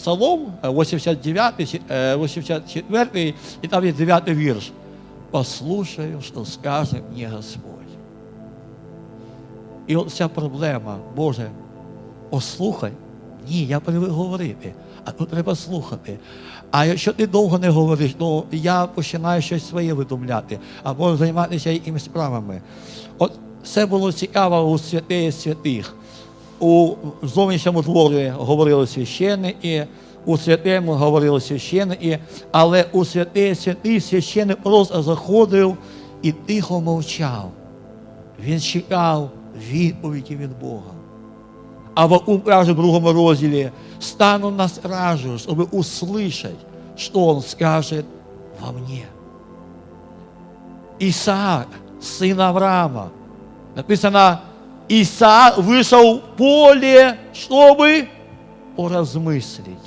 Псалом е, 89, е, 84, і там є 9 вірш. Послушаю, що скаже мені Господь. І от ця проблема, Боже, послухай. Ні, я привик говорити, а тут треба слухати. А якщо ти довго не говориш, ну я починаю щось своє видумляти, або займатися якимись справами. От все було цікаво у святих святих У зовнішньому творі говорили священники, у святому говорили священники, але у святий святий священник просто заходив і тихо мовчав. Він чекав відповіді від Бога. А Авакум каже в другому розділі, стану на стражу, чтобы услышать, что он скажет во мне. Исаак, сын Авраама, написано, Исаак вышел в поле, чтобы поразмыслить.